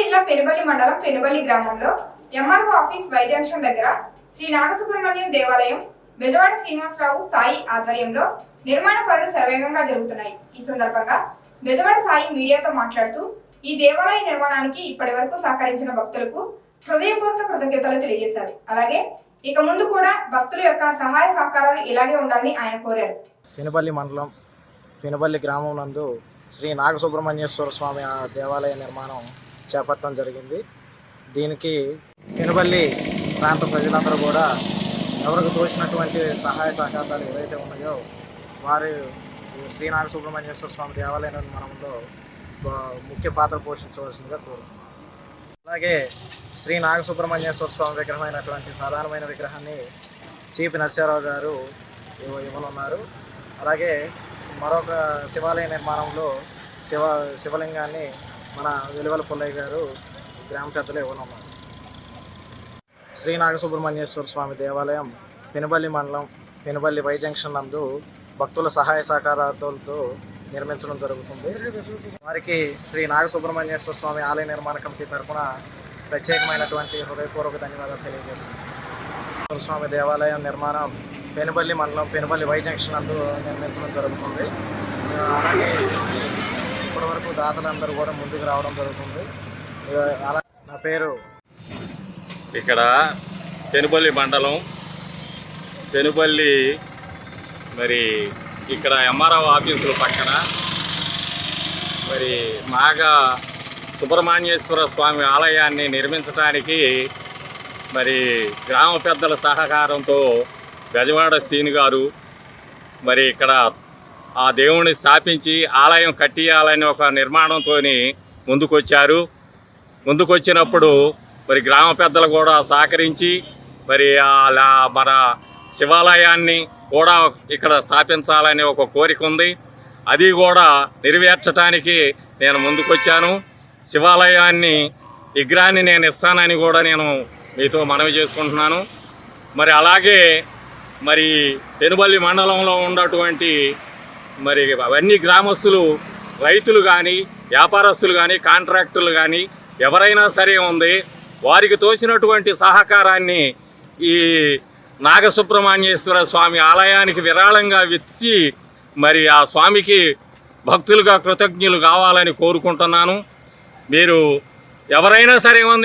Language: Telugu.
జిల్లా పెనుబల్లి మండలం పెనుబల్లి గ్రామంలో ఎంఆర్ఓ ఆఫీస్ వై జంక్షన్ దగ్గర శ్రీ నాగసుబ్రహ్మణ్యం దేవాలయం బెజవాడ శ్రీనివాసరావు సాయి ఆధ్వర్యంలో నిర్మాణ పనులు శరవేగంగా జరుగుతున్నాయి. ఈ సందర్భంగా బెజవాడ సాయి మీడియాతో మాట్లాడుతూ ఈ దేవాలయ నిర్మాణానికి ఇప్పటి వరకు సహకరించిన భక్తులకు హృదయపూర్వక కృతజ్ఞతలు తెలియజేశారు. అలాగే ఇక ముందు కూడా భక్తుల యొక్క సహాయ సహకారాలు ఇలాగే ఉండాలని ఆయన కోరారు. పెనుబల్లి మండలం పెనుబల్లి గ్రామం నందు శ్రీ నాగసుబ్రహ్మణ్యేశ్వర స్వామి ఆ దేవాలయ నిర్మాణం చేపట్టడం జరిగింది. దీనికి పెనుబల్లి ప్రాంత ప్రజలందరూ కూడా ఎవరికి తోచినటువంటి సహాయ సహకారాలు ఏవైతే ఉన్నాయో వారు ఈ శ్రీ నాగసుబ్రహ్మణ్యేశ్వర స్వామి దేవాలయం మనంలో ముఖ్య పాత్ర పోషించవలసిందిగా కోరుతున్నాం అలాగే శ్రీ నాగసుబ్రహ్మణ్యేశ్వర స్వామి విగ్రహమైనటువంటి ప్రధానమైన విగ్రహాన్ని చీపి నరసింహారావు గారు ఇవ్వనున్నారు. అలాగే మరొక శివాలయ నిర్మాణంలో శివ శివలింగాన్ని మన వెలువల పుల్లయ్య గారు గ్రామ పెద్దలు ఇవ్వనున్నారు శ్రీ నాగసుబ్రహ్మణ్యేశ్వర స్వామి దేవాలయం పెనుబల్లి మండలం పెనుబల్లి వై జంక్షన్ నందు భక్తుల సహాయ సహకారాలతో నిర్మించడం జరుగుతుంది. వారికి శ్రీ నాగసుబ్రహ్మణ్యేశ్వర స్వామి ఆలయ నిర్మాణ కమిటీ తరఫున ప్రత్యేకమైనటువంటి హృదయపూర్వక ధన్యవాదాలు తెలియజేస్తుంది స్వామి దేవాలయం నిర్మాణం పెనుబల్లి మండలం పెనుబల్లి వై జంక్షన్ నందు నిర్మించడం జరుగుతుంది. అలాగే ఇప్పటి వరకు దాతలందరూ కూడా ముందుకు రావడం జరుగుతుంది. అలా నా పేరు ఇక్కడ తెనుపల్లి మండలం. తెనుపల్లి మరి ఇక్కడ ఎంఆర్ఓ ఆఫీసుల పక్కన మరి మాగా సుబ్రహ్మణ్యేశ్వర స్వామి ఆలయాన్ని నిర్మించడానికి మరి గ్రామ పెద్దల సహకారంతో గజవాడ సీని గారు మరి ఇక్కడ ఆ దేవుణ్ణి స్థాపించి ఆలయం కట్టియాలని ఒక నిర్మాణంతో ముందుకొచ్చారు. ముందుకొచ్చినప్పుడు మరి గ్రామ పెద్దలు కూడా సహకరించి మరి ఆ మన శివాలయాన్ని కూడా ఇక్కడ స్థాపించాలనే ఒక కోరిక ఉంది. అది కూడా నెరవేర్చడానికి నేను ముందుకొచ్చాను. శివాలయాన్ని విగ్రహాన్ని నేను ఇస్తానని కూడా నేను మీతో మనవి చేసుకుంటున్నాను. మరి అలాగే మరి పెనుబల్లి మండలంలో ఉన్నటువంటి మరి అవన్నీ గ్రామస్తులు రైతులు కానీ వ్యాపారస్తులు కానీ కాంట్రాక్టులు కానీ ఎవరైనా సరే ఉంది. వారికి తోచినటువంటి సహకారాన్ని ఈ నాగసుబ్రహ్మణ్యేశ్వర స్వామి ఆలయానికి విరాళంగా విచ్చి మరి ఆ స్వామికి భక్తులుగా కృతజ్ఞులు కావాలని కోరుకుంటున్నాను. మీరు ఎవరైనా సరే ఉంది